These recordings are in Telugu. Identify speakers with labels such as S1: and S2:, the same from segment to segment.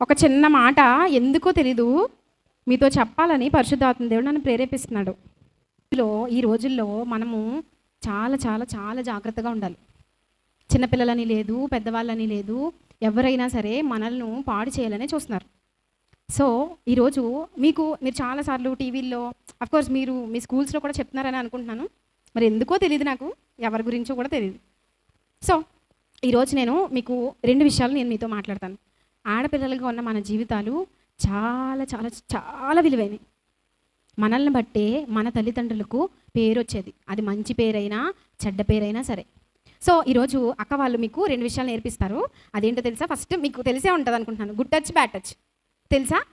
S1: ఒక చిన్న మాట ఎందుకో తెలీదు. మీతో చెప్పాలని పరిశుద్ధాత్మ దేవుడు నన్ను ప్రేరేపిస్తున్నాడు. ఈ రోజుల్లో మనము చాలా చాలా చాలా జాగ్రత్తగా ఉండాలి. చిన్నపిల్లలని లేదు పెద్దవాళ్ళని లేదు ఎవరైనా సరే మనల్ని పాడు చేయాలనే చూస్తున్నారు. సో ఈరోజు మీకు మీరు చాలాసార్లు టీవీల్లో కోర్స్ మీరు మీ స్కూల్స్లో కూడా చెప్తున్నారని అనుకుంటున్నాను. మరి ఎందుకో తెలియదు నాకు ఎవరి గురించో కూడా తెలియదు సో ఈరోజు నేను మీకు రెండు విషయాలు నేను మీతో మాట్లాడతాను. ఆడపిల్లలుగా ఉన్న మన జీవితాలు చాలా చాలా చాలా విలువైనవి. మనల్ని బట్టే మన తల్లిదండ్రులకు పేరు వచ్చేది అది మంచి పేరైనా చెడ్డ పేరైనా సరే. సో ఈరోజు అక్క వాళ్ళు మీకు రెండు విషయాలు నేర్పిస్తారు. అదేంటో తెలుసా? ఫస్ట్ మీకు తెలిసే ఉంటుంది అనుకుంటున్నాను గుడ్ టచ్ బ్యాడ్ టచ్. తెలుసా?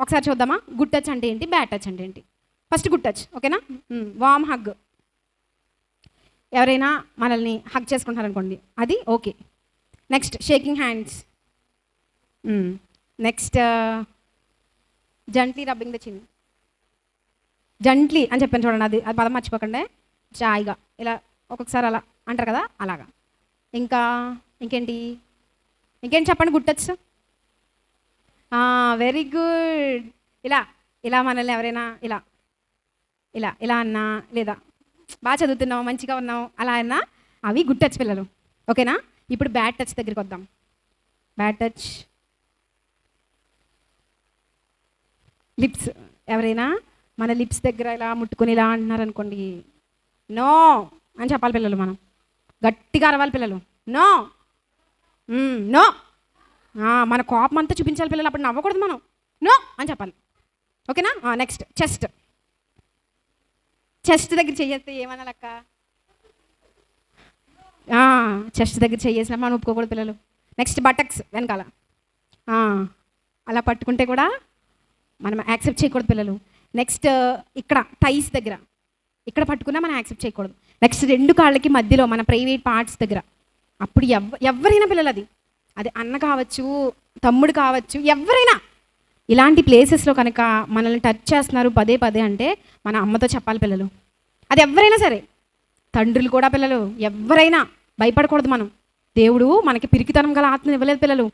S1: ఒకసారి చూద్దామా? గుడ్ టచ్ అంటే ఏంటి? బ్యాడ్ టచ్ అంటే ఏంటి? ఫస్ట్ గుడ్ టచ్ ఓకేనా? Warm hug. ఎవరైనా మనల్ని హగ్ చేసుకుంటారనుకోండి అది okay. Next shaking hands. Next gently rubbing the chin gently అని చెప్పాను చూడండి అది అది పదం మర్చిపోకండి. చాయిగా ఇలా ఒక్కొక్కసారి అలా అంటారు కదా అలాగా. ఇంకా ఇంకేంటి? ఇంకేంటి చెప్పండి గుర్తొచ్చు? వెరీ గుడ్ ఇలా ఇలా మనల్ని ఎవరైనా ఇలా ఇలా ఇలా అన్నా లేదా బాగా చదువుతున్నావు మంచిగా ఉన్నావు అలా అన్నా అవి గుడ్ టచ్ పిల్లలు. ఓకేనా? ఇప్పుడు బ్యాడ్ టచ్ దగ్గరికి వద్దాం. Bad touch lips. ఎవరైనా మన లిప్స్ దగ్గర ఇలా ముట్టుకొని ఇలా అంటున్నారు అనుకోండి నో అని చెప్పాలి పిల్లలు మనం. గట్టిగా అరవాలి పిల్లలు. నో. నో. మన కోపం అంతా చూపించాలి పిల్లలు అప్పుడు నవ్వకూడదు మనం. నో అని చెప్పాలి. ఓకేనా? నెక్స్ట్. చెస్ట్. చెస్ట్ దగ్గర చెయ్యేస్తే ఏమన్నా లెక్క చెస్ట్ దగ్గర చెయ్యేసిన మనం ఒప్పుకోకూడదు పిల్లలు. నెక్స్ట్ బటక్స్ వెనకాల. అలా పట్టుకుంటే కూడా మనం యాక్సెప్ట్ చేయకూడదు పిల్లలు. నెక్స్ట్ ఇక్కడ టైస్ దగ్గర. ఇక్కడ పట్టుకున్నా మనం యాక్సెప్ట్ చేయకూడదు. నెక్స్ట్ రెండు కాళ్ళకి మధ్యలో మన ప్రైవేట్ పార్ట్స్ దగ్గర. అప్పుడు ఎవ ఎవరైనా పిల్లలు అది అది అన్న కావచ్చు తమ్ముడు కావచ్చు ఎవరైనా. ఇలాంటి ప్లేసెస్లో కనుక మనల్ని టచ్ చేస్తున్నారు పదే పదే అంటే మన అమ్మతో చెప్పాలి పిల్లలు. అది ఎవరైనా సరే. తండ్రులు కూడా పిల్లలు. ఎవరైనా భయపడకూడదు మనం. దేవుడు మనకి పిరికితనం గల ఆత్మని ఇవ్వలేదు పిల్లలు.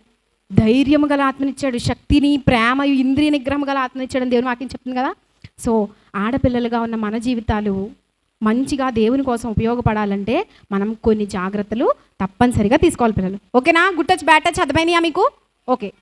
S1: ధైర్యం గల ఆత్మనిచ్చాడు శక్తిని ప్రేమ ఇంద్రియ నిగ్రహం గల ఆత్మనిచ్చాడు అని దేవుని వాక్యం చెప్తుంది కదా? సో ఆడపిల్లలుగా ఉన్న మన జీవితాలు మంచిగా దేవుని కోసం ఉపయోగపడాలంటే మనం కొన్ని జాగ్రత్తలు తప్పనిసరిగా తీసుకోవాలి పిల్లలు. ఓకేనా? గుడ్ టచ్ బ్యాడ్ టచ్ అర్థమైనయా మీకు? ఓకే.